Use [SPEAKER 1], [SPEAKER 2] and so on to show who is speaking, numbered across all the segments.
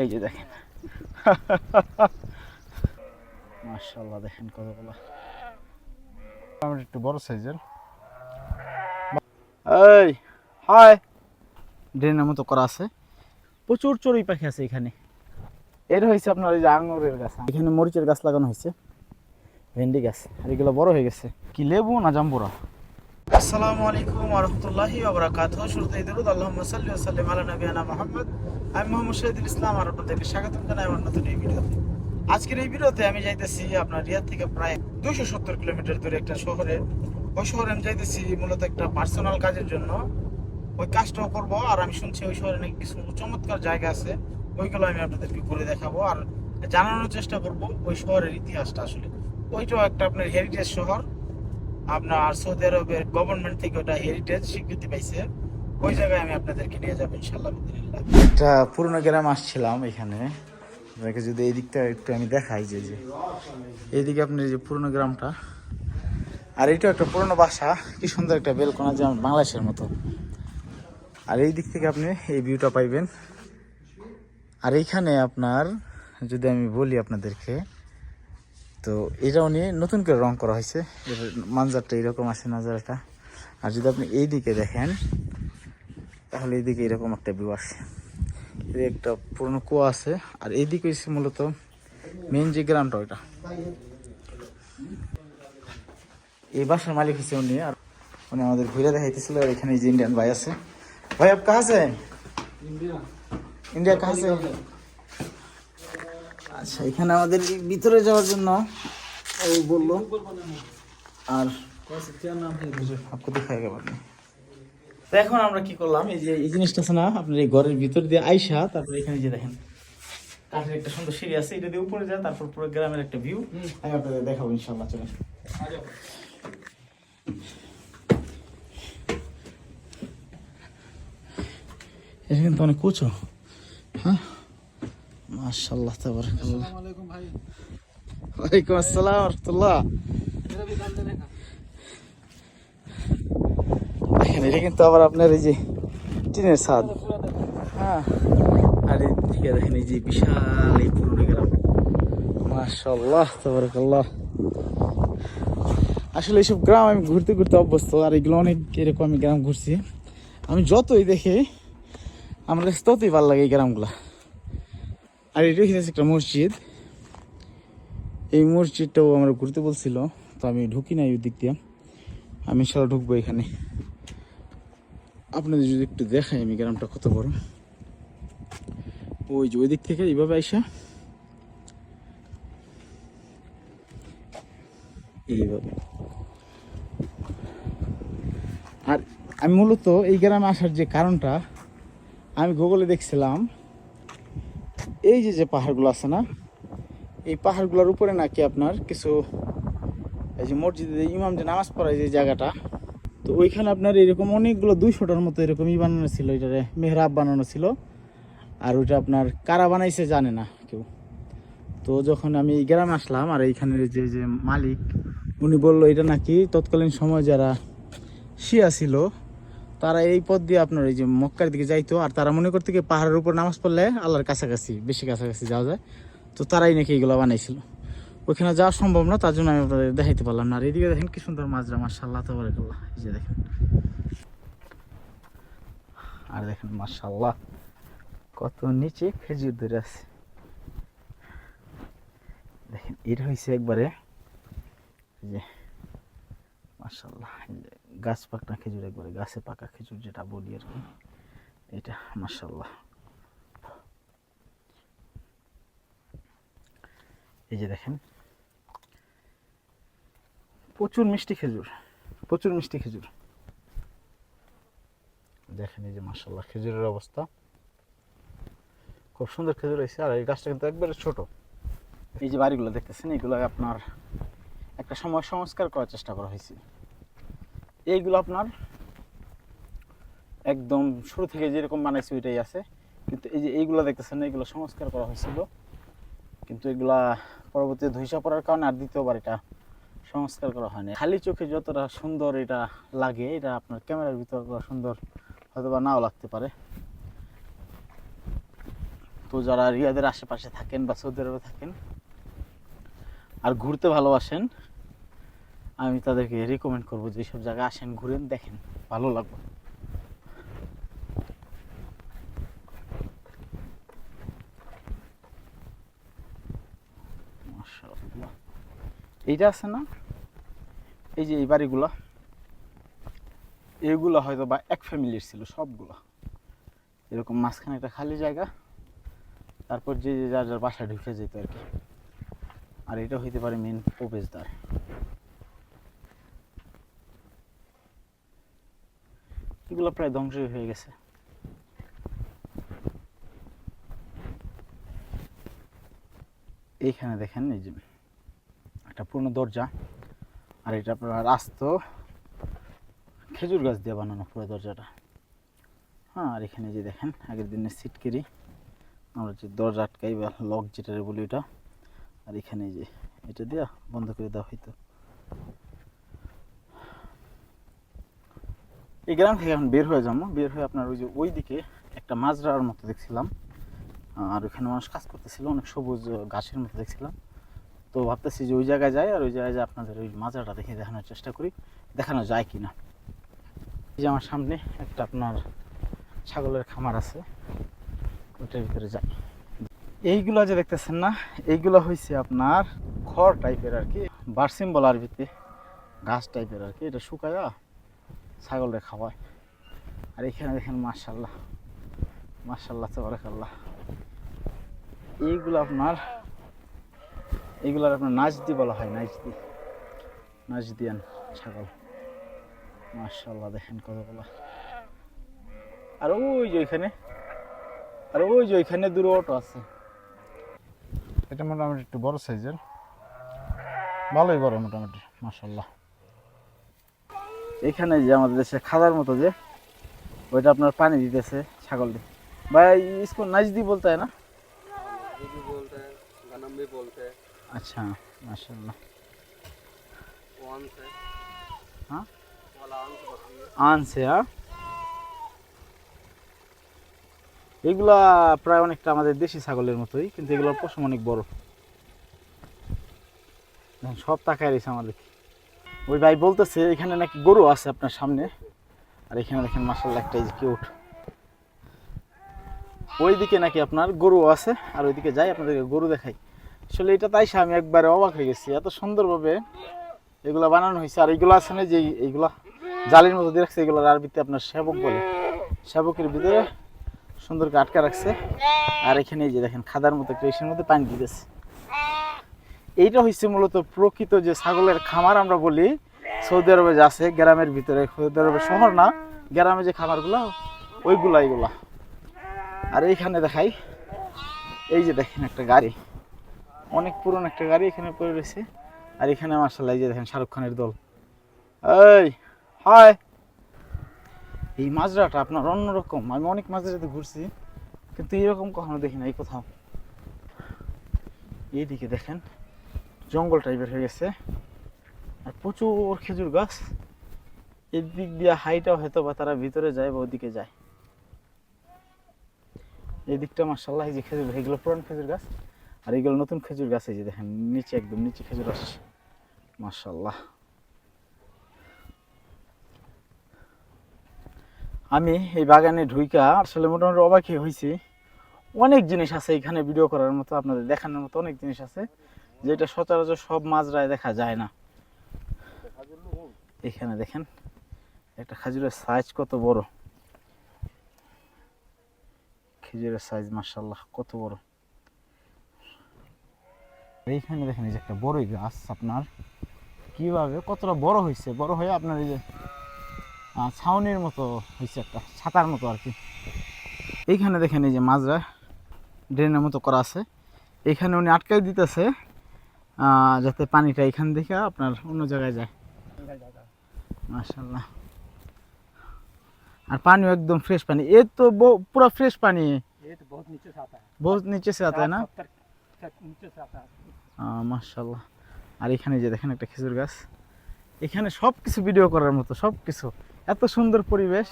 [SPEAKER 1] এই যে দেখেন। মাশাল্লাহ দেখেন কতগুলো।
[SPEAKER 2] আমার একটু বড় সাইজের।
[SPEAKER 1] এই হাই। ড্রেনের মতো করা আছে। প্রচুর চড়ুই পাখি আছে এখানে। এর হয়েছে আপনার এই যে আঙুরের গাছ এখানে মরিচের গাছ লাগানো হয়েছে। ভেন্ডি গাছ। আর এগুলো বড় হয়ে গেছে। কি লেবু না জাম্বুরা? আসসালামু আলাইকুম ওয়া রাহমাতুল্লাহি ওয়া বারাকাতুহু। শুরুতেই দরুদ, আল্লাহুম্মা সাল্লি ওয়া সাল্লিম আলা নবিয়ানা মুহাম্মদ। আমি মোহাম্মদ শহীদুল ইসলাম আর আপনাদেরকে স্বাগত জানাই আমার নতুন এই ভিডিওতে। আজকের এই ভিডিওতে আমি যাইতেছি আপনার রিয়াদ থেকে প্রায় দুইশো সত্তর কিলোমিটার দূরে একটা শহরে। ওই শহরে আমি যাইতেছি মূলত একটা পার্সোনাল কাজের জন্য। ওই কাজটাও করব আর আমি শুনছি ওই শহরে নাকি কিছু চমৎকার জায়গা আছে। ওইগুলো আমি আপনাদেরকে ঘুরে দেখাবো আর জানানোর চেষ্টা করব ওই শহরের ইতিহাসটা আসলে। ওইটাও একটা আপনার হেরিটেজ শহর। আপনার সৌদি আরবের গভর্নমেন্ট থেকে ওটা হেরিটেজ স্বীকৃতি পাইছে, ওই জায়গায় আমি আপনাদেরকে নিয়ে যাব ইনশাল্লাহ একটা পুরনো গ্রাম আসছিলাম এখানে। আপনাকে যদি এই দিকটা একটু আমি দেখাই যে যে এইদিকে আপনার যে পুরনো গ্রামটা, আর এটা একটা পুরনো বাসা, কি সুন্দর একটা বেলকোনা যেমন বাংলাদেশের মতো। আর এই দিক থেকে আপনি এই ভিউটা পাইবেন। আর এইখানে আপনার, যদি আমি বলি আপনাদেরকে তো এটাও নিয়ে নতুন করে রং করা হয়েছে। মানজারটা এরকম আছে নাজারাটা আর যদি আপনি এই দিকে দেখেন তাহলে এইদিকে এরকম একটা ভিউ আসে। একটা পুরনো কুয়া আছে আর এইদিকে হচ্ছে মূলত মেন যে গ্রামটা ওইটা। এই বাসার মালিক হচ্ছে উনি আর উনি আমাদের ঘুরে দেখাইতেছিল আর এখানে যে ইন্ডিয়ান ভাই আছে। ভাই আপ কাহা से ইন্ডিয়া কাহা से আচ্ছা এখানে আমাদের ভিতরে যাওয়ার জন্য ও বলল। আর আপনি আপনি। তো এখন আমরা কি করলাম এই যে এই জিনিসটা আছে না আপনার এই ঘরের ভিতর দিয়ে আইসা তারপরে এখানে যে দেখেন কাঠের একটা সুন্দর সিঁড়ি আছে এটা দিয়ে উপরে যায় তারপর পুরো গ্রামের একটা ভিউ আমি আপনাদের দেখাবো ইনশাল্লাহ চলে এটা কিন্তু অনেক কুচো হ্যাঁ? মাশাআল্লাহ তাবারাকাল্লাহ। ওয়ালাইকুম আসসালাম রাহমাতুল্লাহ। দেখেন এটা কিন্তু আবার আপনার এই যে টিনের ছাদ। হ্যাঁ আর এদিকে দেখেন এই যে বিশাল এই পুরনো গ্রাম। মাশাআল্লাহ তাবারাকাল্লাহ। আসলে এইসব গ্রাম আমি ঘুরতে ঘুরতে অভ্যস্ত আর এগুলো অনেক এরকম আমি গ্রাম ঘুরছি। আমি যতই দেখি আমার কাছে ততই ভালো লাগে এই গ্রামগুলা। আর এটা হচ্ছে একটা মসজিদ। এই মসজিদটাও আমরা ঘুরতে বলছিল, তো আমি ঢুকি নাই ওই দিক দিয়ে। আমি সারা ঢুকবো এখানে। আপনাদের যদি একটু দেখাই আমি গ্রামটা কত বড়। ওই যে ওই দিক থেকে এইভাবে আইসা। এইভাবে। আর আমি মূলত এই গ্রামে আসার যে কারণটা, আমি গুগলে দেখছিলাম এই যে যে পাহাড়গুলো আছে না, এই পাহাড়গুলোর উপরে নাকি আপনার কিছু, এই যে মসজিদে ইমাম যে নামাজ পড়ায় যে জায়গাটা, তো ওইখানে আপনার এরকম অনেকগুলো দুইশোটার মতো এরকম ই বানানো ছিল এটারে মেহরাব বানানো ছিল। আর ওইটা আপনার কারা বানাইছে জানে না কেউ। তো যখন আমি এই গ্রামে আসলাম, আর এইখানের যে যে মালিক, উনি বলল, এটা নাকি তৎকালীন সময় যারা শিয়া ছিল তারা এই পথ দিয়ে আপনার এই যে মক্কার দিকে যাইতো, আর তারা মনে করতে কি পাহাড়ের উপর নামাজ পড়লে আল্লাহর কাছাকাছি, বেশি কাছাকাছি যাওয়া যায়। তো তারাই নাকি এগুলো বানাইছিল। ওইখানে যাওয়া সম্ভব না, তার জন্য আমি আপনাদের দেখাইতে পারলাম না। আর এইদিকে দেখেন কি সুন্দর মাজরা মার্শাল্লাহ তো এই যে দেখেন। আর দেখেন মার্শাল্লাহ কত নিচে খেজুর ধরে আছে। দেখেন এটা হয়েছে একবারে যে মার্শাল্লাহ গাছ পাকা খেজুর একবারে গাছে পাকা খেজুর যেটা বলি আর কি। এটা মার্শাল্লাহ এই যে দেখেন। প্রচুর মিষ্টি খেজুর, প্রচুর মিষ্টি খেজুর। দেখেন এই যে মার্শাল্লাহ খেজুরের অবস্থা। খুব সুন্দর খেজুর হয়েছে। আর এই গাছটা কিন্তু একবারে ছোট। এই যে বাড়িগুলো দেখতেছেন, এগুলো আপনার একটা সময় সংস্কার করার চেষ্টা করা হয়েছে। এইগুলো আপনার একদম শুরু থেকে যেরকম বানাইছে ওইটাই আছে। কিন্তু এই যে এইগুলো দেখতেছেন, এইগুলো সংস্কার করা হয়েছিল। কিন্তু এগুলা পরবর্তী ধুইসা পড়ার কারণে আর দ্বিতীয়বার এটা সংস্কার করা হয়নি। খালি চোখে যতটা সুন্দর এটা লাগে, এটা আপনার ক্যামেরার ভিতর সুন্দর হয়তো বা নাও লাগতে পারে। তো যারা রিয়াদের আশেপাশে থাকেন বা সৌদি আরবে থাকেন, আর ঘুরতে ভালোবাসেন আমি তাদেরকে রিকমেন্ড করব যে সব জায়গায় আসেন, ঘুরেন, দেখেন। ভালো লাগবে। এইটা আছে না? এই যে এই বাড়িগুলা এইগুলো হয়তো বা এক ফ্যামিলির ছিল, সবগুলো। এরকম মাঝখানে একটা খালি জায়গা, তারপর যে যে যার যার বাসায় ঢুকে যেত আর কি। আর এটা হইতে পারে মেন প্রবেশদ্বার। এগুলো প্রায় ধ্বংসই হয়ে গেছে। এইখানে দেখেন এই যে একটা পুরনো দরজা, আর এটা আপনার আস্ত খেজুর গাছ দিয়ে বানানো পুরো দরজাটা। হ্যাঁ আর এখানে যে দেখেন, আগের দিনে সিটকেরি, আমরা যে দরজা আটকাই বা লক যেটা বলি ওটা, আর এখানে যে এটা দিয়া বন্ধ করে দেওয়া হইতো। এই গ্রাম থেকে এখন বের হয়ে যাব। বের হয়ে আপনার ওই যে ওই দিকে একটা মাজরার মতো দেখছিলাম। আর ওখানে মানুষ কাজ করতেছিল, অনেক সবুজ গাছের মতো দেখছিলাম। তো ভাবতেছি যে ওই জায়গায় যাই, আর ওই জায়গায় যায় আপনাদের ওই মাজরাটা দেখে দেখানোর চেষ্টা করি। দেখানো যায় কি না এই যে আমার সামনে একটা আপনার ছাগলের খামার আছে। ওটার ভিতরে যাই। এইগুলো যে দেখতেছেন না, এইগুলো হয়েছে আপনার খড় টাইপের আর কি। বার্সিম বলা আরবিতে ঘাস টাইপের আর কি। এটা শুকায়া ছাগলরে খাওয়ায় আর এখানে দেখেন মার্শাল্লাহ মার্শাল্লাহ তবরাকাল্লাহ। এইগুলো আপনার, এইগুলোর আপনার নাচদি বলা হয় নাচদি নাচদিয়ান ছাগল। মার্শাল্লাহ দেখেন কতগুলো। আর ওই যে ওইখানে, আর ওই যে ওইখানে দূরে অটো আছে।
[SPEAKER 2] এটা মোটামুটি একটু বড় সাইজের। ভালোই বড় মোটামুটি মাসাল্লাহ
[SPEAKER 1] এখানে যে আমাদের দেশে খাদার মতো যে ওইটা আপনার পানি দিতেছে ছাগল দিয়ে ভাই इसको नाजदी बोलता है ना
[SPEAKER 3] ये भी बोलते हैं गनम भी बोलते हैं
[SPEAKER 1] अच्छा माशाल्लाह
[SPEAKER 3] वन से
[SPEAKER 1] हाँ?
[SPEAKER 3] वाला आन से बकरी है
[SPEAKER 1] আন সে হ্যাঁ এগুলা প্রায় অনেকটা আমাদের দেশি ছাগলের মতোই কিন্তু এগুলোর পশম অনেক বড় দেখেন, সব তাকায় রয়েছে আমাদের ওই ভাই বলতেছে, এখানে নাকি গরু আছে আপনার সামনে। আর এখানে দেখেন মাসাল্লাহ একটা এই কিউট ওইদিকে নাকি আপনার গরু আছে, আর ওইদিকে যাই আপনাদেরকে গরু দেখাই। আসলে এটা তাই আমি একবারে অবাক হয়ে গেছি, এত সুন্দরভাবে এগুলা বানানো হয়েছে। আর এইগুলো আছে না যে এই- এইগুলা জালির মতো দিয়ে রাখছে, এগুলোর আরবিতে আপনার সেবক বলে। সেবকের ভিতরে সুন্দর করে আটকা রাখছে। আর এখানে যে দেখেন, খাদার মতো একটা মধ্যে পানি দিতেছে। এইটা হচ্ছে মূলত প্রকৃত যে ছাগলের খামার আমরা বলি। সৌদি আরবে যে আছে, গ্রামের ভিতরে। সৌদি আরবে শহর না, গ্রামে যে খামারগুলো, ওইগুলা, এইগুলা। আর এইখানে দেখাই, এই যে দেখেন একটা গাড়ি। অনেক পুরনো একটা গাড়ি এখানে পড়ে রয়েছে। আর এখানে মার্শাল্লাহ এই যে দেখেন শাহরুখ খানের দল। এই, হাই! এই মাজরাটা আপনার অন্যরকম। আমি অনেক মাজরাতে ঘুরছি, কিন্তু এরকম কখনো দেখি নাই কোথাও। এইদিকে দেখেন জঙ্গল টাইপের হয়ে গেছে। আর প্রচুর খেজুর গাছ। এদিক দিয়ে হাইটাও হয়তো বা তারা ভিতরে যায় বা ওদিকে যায়। এই দিকটা মার্শাল্লাহ এই যে খেজুর এগুলো পুরান খেজুর গাছ। আর এগুলো নতুন খেজুর গাছ এই যে দেখেন, নিচে একদম নিচে খেজুর আসছে মার্শাল্লাহ আমি এই বাগানে ঢুইকা আসলে মোটামুটি অবাকই হয়েছি অনেক জিনিস আছে এখানে ভিডিও করার মতো, আপনাদের দেখানোর মতো অনেক জিনিস আছে। যেটা সচরাচর সব মাজরায় দেখা যায় না। এখানে দেখেন, একটা খেজুরের সাইজ কত বড়। খেজুরের সাইজ মার্শাল্লাহ কত বড়। এইখানে দেখেন এই যে একটা বড়ই গাছ আপনার। কীভাবে কতটা বড় হয়েছে বড় হয়ে আপনার এই যে ছাউনির মতো হয়েছে একটা, ছাতার মতো আর কি। এইখানে দেখেন এই যে মাজরা, ড্রেনের মতো করা আছে। এখানে উনি আটকাই দিতেছে। যাতে পানিটা এখান থেকে আপনার অন্য জায়গায় যায়। মাশাল্লাহ আর পানিও একদম ফ্রেশ পানি। এ তো পুরো ফ্রেশ পানি। বহুত নিচে সে আতা না? মাশাল্লাহ আর এখানে যে দেখেন একটা খেজুর গাছ। এখানে সব কিছু ভিডিও করার মতো সব কিছু এত সুন্দর পরিবেশ।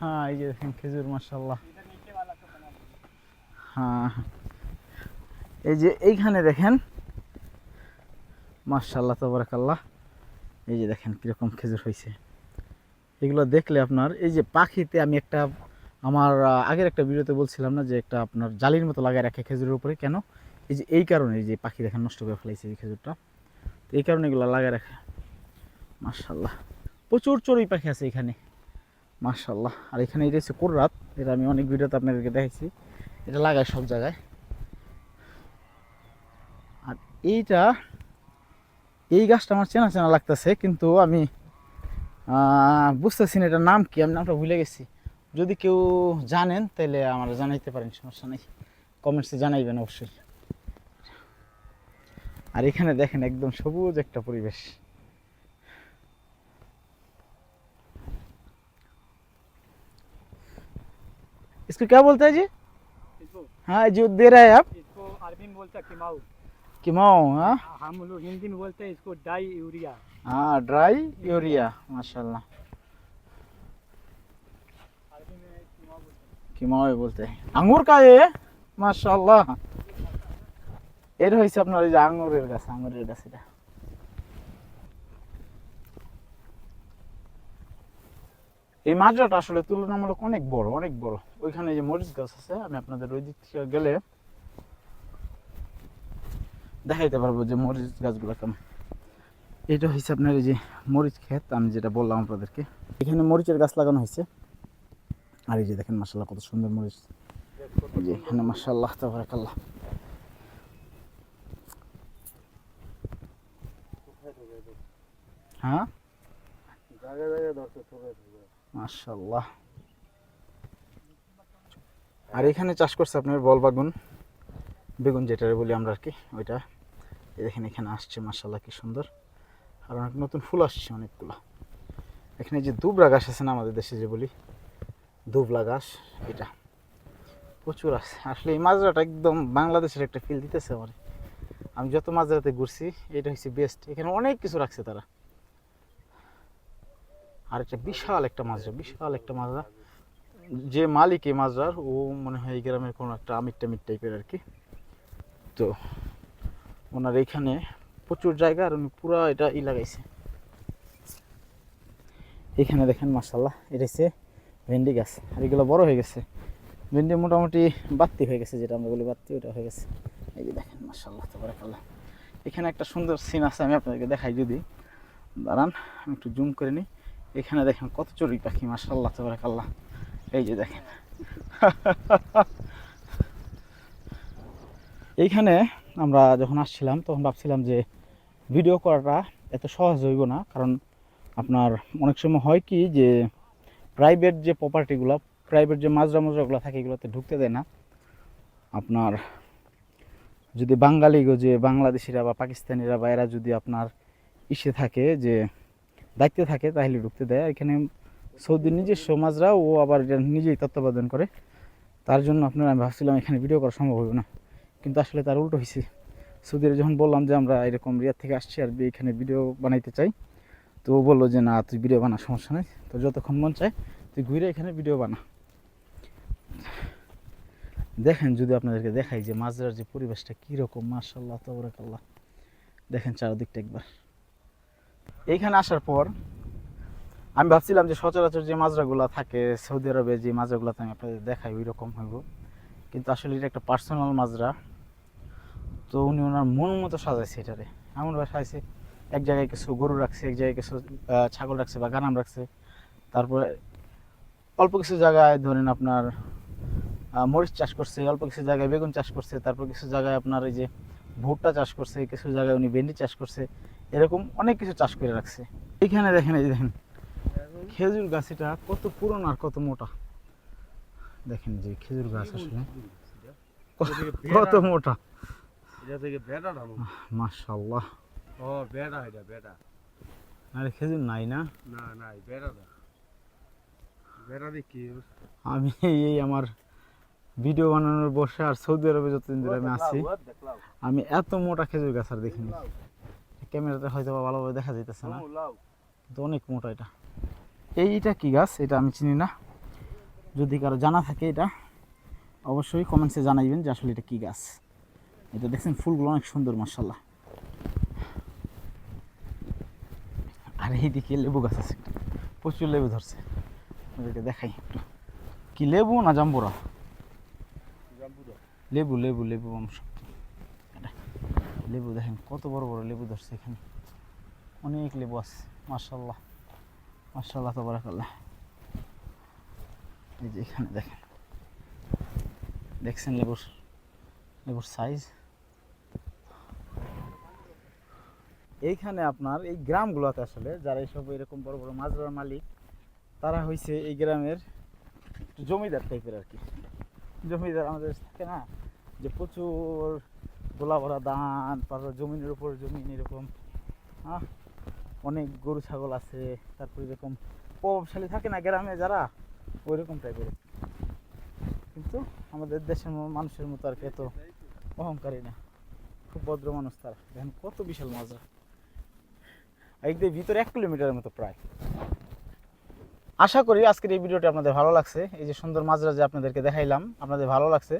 [SPEAKER 1] হ্যাঁ এই যে দেখেন খেজুর মাশাল্লাহ হ্যাঁ, হ্যাঁ। এই যে এইখানে দেখেন মার্শাল্লাহ তবরাকাল্লাহ। এই যে দেখেন কীরকম খেজুর হয়েছে এগুলো দেখলে আপনার, এই যে পাখিতে আমি একটা, আমার আগের একটা ভিডিওতে বলছিলাম না যে একটা আপনার জালির মতো লাগায় রাখে খেজুরের উপরে, কেন? এই যে এই কারণে যে পাখি দেখেন নষ্ট করে ফেলাইছে এই খেজুরটা। তো এই কারণে এগুলো লাগায় রাখে। মার্শাল্লাহ প্রচুর চড়ুই পাখি আছে এখানে। মার্শাল্লাহ আর এখানে এটা হচ্ছে কোররাত এটা আমি অনেক ভিডিওতে আপনাদেরকে দেখেছি এটা লাগায় সব জায়গায়। আর এইটা এই গাছটা আমার চেনা চেনা লাগতেছে কিন্তু আমি আহ, বুঝতেছি না এটার নাম কি আমি নামটা ভুলে গেছি যদি কেউ জানেন তাহলে আমার জানাইতে পারেন সমস্যা নেই কমেন্টসে জানাইবেন অবশ্যই আর এখানে দেখেন একদম সবুজ একটা পরিবেশ इसको क्या बोलते हैं जी
[SPEAKER 4] इसको
[SPEAKER 1] हाँ जो दे रहे हैं आप
[SPEAKER 4] इसको अरबी में बोलते हैं किमाऊ
[SPEAKER 1] किमाओ हाँ
[SPEAKER 4] हम लोग हिंदी में बोलते हैं इसको डाई यूरिया
[SPEAKER 1] हाँ ड्राई यूरिया माशाल्लाह
[SPEAKER 4] अरबी में किमाऊ बोलते हैं
[SPEAKER 1] কিমাও বলতে আঙ্গুর কায়ে মাশাআল্লাহ এর হয়েছে আপনার ওই যে আঙ্গুরের গাছ আঙ্গুরের গাছ এটা এই মাজরাটা আসলে তুলনামূলক অনেক বড় অনেক বড় ওইখানে যে মরিচ গাছ আছে আমি আপনাদের ওই দিক থেকে গেলে দেখাইতে পারব যে মরিচ গাছগুলো কেমন। এটা হয়েছে আপনার এই যে মরিচ ক্ষেত আমি যেটা বললাম আপনাদেরকে। এখানে মরিচের গাছ লাগানো হয়েছে আর এই যে দেখেন মাসাল্লাহ কত সুন্দর মরিচ। যে এখানে মাসাল্লাহ তাবারাকাল্লাহ। হ্যাঁ? আর এখানে চাষ করছে আপনার বল বাগুন বেগুন যেটা বলি আমরা আর কি ওইটা। দেখেন, এখানে আসছে মাশাল্লাহ কি সুন্দর। আর অনেক নতুন ফুল আসছে, অনেকগুলো। এখানে যে দুবরা গাছ আছে না আমাদের দেশে, যে বলি, দুবলা গাছ, এটা প্রচুর আছে। আসলে এই মাজরাটা একদম বাংলাদেশের একটা ফিল দিতেছে আমার। আমি যত মাজরাতে ঘুরছি, এটা হচ্ছে বেস্ট এখানে অনেক কিছু রাখছে তারা। আর একটা বিশাল একটা মাজরা, বিশাল একটা মাজরা। যে মালিক এই মাজরার, ও মনে হয় এই গ্রামের কোনো একটা আমির টামির টাইপের আর কি। তো ওনার এইখানে প্রচুর জায়গা আর উনি পুরো এটা ই লাগাইছে। এখানে দেখেন মাসাল্লাহ এটা হচ্ছে ভেন্ডি গাছ। আর এগুলো বড় হয়ে গেছে। ভেন্ডি মোটামুটি বাত্তি হয়ে গেছে, যেটা আমরা বলি বাত্তি ওটা হয়ে গেছে। এই যে দেখেন মাসাল্লাহ তাবারাকাল্লাহ। এখানে একটা সুন্দর সিন আছে, আমি আপনাদেরকে দেখাই যদি। দাঁড়ান, আমি একটু জুম করে নিই। এখানে দেখেন কত চড়ুই পাখি মাসাল্লাহ তাবারাকাল্লাহ। এই যে দেখেন। এইখানে আমরা যখন আসছিলাম, তখন ভাবছিলাম যে ভিডিও করাটা এত সহজ হইব না। কারণ আপনার অনেক সময় হয় কি যে প্রাইভেট যে প্রপার্টিগুলো প্রাইভেট যে মাজরা মাজরাগুলো থাকে, এগুলোতে ঢুকতে দেয় না। আপনার যদি বাঙালি যে বাংলাদেশিরা বা পাকিস্তানিরা বা এরা যদি আপনার ইসে থাকে, যে দায়িত্বে থাকে, তাহলে ঢুকতে দেয়। এখানে সৌদির নিজস্ব মাজরা, ও আবার নিজেই তত্ত্বাবধান করে। তার জন্য আপনার আমি ভাবছিলাম এখানে ভিডিও করা সম্ভব হবে না। কিন্তু আসলে তার উল্টো হয়েছে সৌদির যখন বললাম যে আমরা এরকম রিয়াদ থেকে আসছি আর এখানে ভিডিও বানাইতে চাই, তো ও বলল যে, না, তুই ভিডিও বানা, সমস্যা নেই। তো যতক্ষণ মন চায়, তুই ঘুরে এখানে ভিডিও বানা। দেখেন, যদি আপনাদেরকে দেখাই যে মাজরার যে পরিবেশটা কীরকম মার্শাল্লাহ তবরাকাল্লাহ। দেখেন চারদিকটা একবার। এইখানে আসার পর আমি ভাবছিলাম যে সচরাচর যে মাজরাগুলো থাকে সৌদি আরবে, যে মাজরাগুলোতে আমি আপনাদের দেখাই ওই রকম হইব। কিন্তু আসলে এটা একটা পার্সোনাল মাজরা। তো উনি ওনার মন মতো সাজাইছে এটারে। এমনভাবে সাজাইছে, এক জায়গায় কিছু গরু রাখছে, এক জায়গায় কিছু ছাগল রাখছে বা গানাম রাখছে। তারপরে অল্প কিছু জায়গায় ধরেন আপনার মরিচ চাষ করছে, অল্প কিছু জায়গায় বেগুন চাষ করছে, তারপর কিছু জায়গায় আপনার এই যে ভুট্টা চাষ করছে, কিছু জায়গায় উনি ভেন্ডি চাষ করছে, এরকম অনেক কিছু চাষ করে রাখছে। এইখানে দেখেন, এই দেখেন, খেজুর গাছ এটা কত পুরনো আর কত মোটা। দেখেন যে খেজুর গাছ আসলে। কত মোটা।
[SPEAKER 3] এটা থেকে বেটা ধানো
[SPEAKER 1] মাশাল্লাহ
[SPEAKER 3] ও বেটা এটা বেটা
[SPEAKER 1] আরে খেজুর নাই না?
[SPEAKER 3] না না। বেটা দা বেটা দেখি
[SPEAKER 1] আমি এই আমার ভিডিও বানানোর বসে আর সৌদি আরবে যতদিন ধরে আমি আছি আমি এত মোটা খেজুর গাছ আর দেখিনি। ক্যামেরাতে হয়তো বা ভালোভাবে দেখা যাইতেছে না। কিন্তু অনেক মোটা এটা। এইটা কি গাছ? এটা আমি চিনি না। যদি কারও জানা থাকে এটা অবশ্যই কমেন্টসে জানাইবেন যে আসলে এটা কী গাছ। এটা দেখছেন ফুলগুলো অনেক সুন্দর মার্শাল্লাহ আর এইদিকে লেবু গাছ আছে। প্রচুর লেবু ধরছে। ওদেরকে দেখাই একটু। কি লেবু না জাম্বুরা? লেবু লেবু লেবু অংশ এটা লেবু দেখেন কত বড় বড় লেবু ধরছে এখানে। অনেক লেবু আছে মার্শাল্লাহ মার্শাল্লাহ তো বরাকাল্লাহ এই যে এখানে দেখেন। দেখছেন লেবুর লেবুর সাইজ এইখানে আপনার এই গ্রামগুলোতে আসলে যারা এইসব এরকম বড় বড় মাছ ধরার মালিক, তারা হয়েছে এই গ্রামের জমিদার টাইপের আর কি। জমিদার আমাদের থাকে না, যে প্রচুর গোলা ভরা ধান, তারপর জমিনের উপর জমিন এরকম অনেক গরু ছাগল আছে, তারপর এরকম প্রভাবশালী থাকে না গ্রামে যারা? ওই রকম টাইপের কিন্তু আমাদের দেশের মানুষের মতো আর কি এত অহংকারী না। খুব ভদ্র মানুষ তারা। দেখেন কত বিশাল মজা একদের ভিতরে এক কিলোমিটারের মতো প্রায়। আশা করি আজকের এই ভিডিওটা আপনাদের ভালো লাগছে। এই যে সুন্দর মাজরা যে আপনাদেরকে দেখাইলাম, আপনাদের ভালো লাগছে।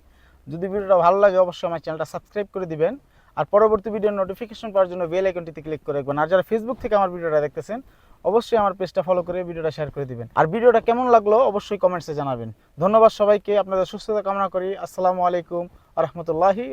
[SPEAKER 1] যদি ভিডিওটা ভালো লাগে, অবশ্যই আমার চ্যানেলটা সাবস্ক্রাইব করে দিবেন। আর পরবর্তী ভিডিওর নোটিফিকেশন পাওয়ার জন্য বেল আইকনটিতে ক্লিক করে রাখবেন। আর যারা ফেসবুক থেকে আমার ভিডিওটা দেখতেছেন অবশ্যই আমার পেজটা ফলো করে ভিডিওটা শেয়ার করে দিবেন। আর ভিডিওটা কেমন লাগল অবশ্যই কমেন্টসে জানাবেন। ধন্যবাদ সবাইকে, আপনাদের সুস্থতা কামনা করি। আসসালামু আলাইকুম আ রহমতুল্লাহি